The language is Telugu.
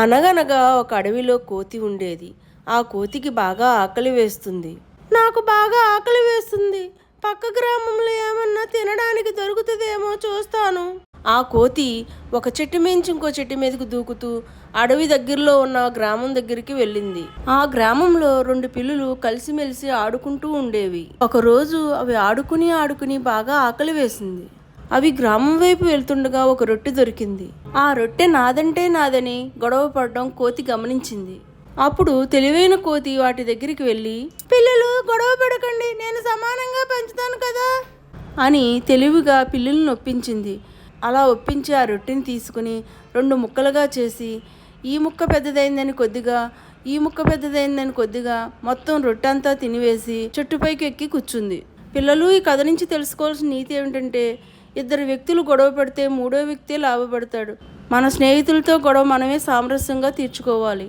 అనగనగా ఒక అడవిలో కోతి ఉండేది. ఆ కోతికి బాగా ఆకలి వేస్తుంది. నాకు బాగా ఆకలి వేస్తుంది. పక్క గ్రామంలో ఏమన్నా తినడానికి దొరుకుతుందేమో చూస్తాను. ఆ కోతి ఒక చెట్టు మించి ఇంకో చెట్టు మీదకి దూకుతూ అడవి దగ్గరలో ఉన్న గ్రామం దగ్గరికి వెళ్ళింది. ఆ గ్రామంలో రెండు పిల్లులు కలిసిమెలిసి ఆడుకుంటూ ఉండేవి. ఒకరోజు అవి ఆడుకుని ఆడుకుని బాగా ఆకలి వేసింది. అవి గ్రామం వైపు వెళ్తుండగా ఒక రొట్టె దొరికింది. ఆ రొట్టె నాదంటే నాదని గొడవ పడడం కోతి గమనించింది. అప్పుడు తెలివైన కోతి వాటి దగ్గరికి వెళ్ళి పిల్లలు గొడవ పడకండి నేను సమానంగా పెంచుతాను కదా? అని తెలివిగా పిల్లులను ఒప్పించింది అలా ఒప్పించి ఆ రొట్టెని తీసుకుని రెండు ముక్కలుగా చేసి ఈ ముక్క పెద్దదైందని కొద్దిగా ఈ ముక్క పెద్దదైందని కొద్దిగా మొత్తం రొట్టె అంతా తినివేసి చెట్టుపైకి ఎక్కి కూర్చుంది. పిల్లలు ఈ కథ నుంచి తెలుసుకోవాల్సిన నీతి ఏమిటంటే ఇద్దరు వ్యక్తులు గొడవ పడితే మూడో వ్యక్తి లాభపడతాడు. మన స్నేహితులతో గొడవ మనమే సామరస్యంగా తీర్చుకోవాలి.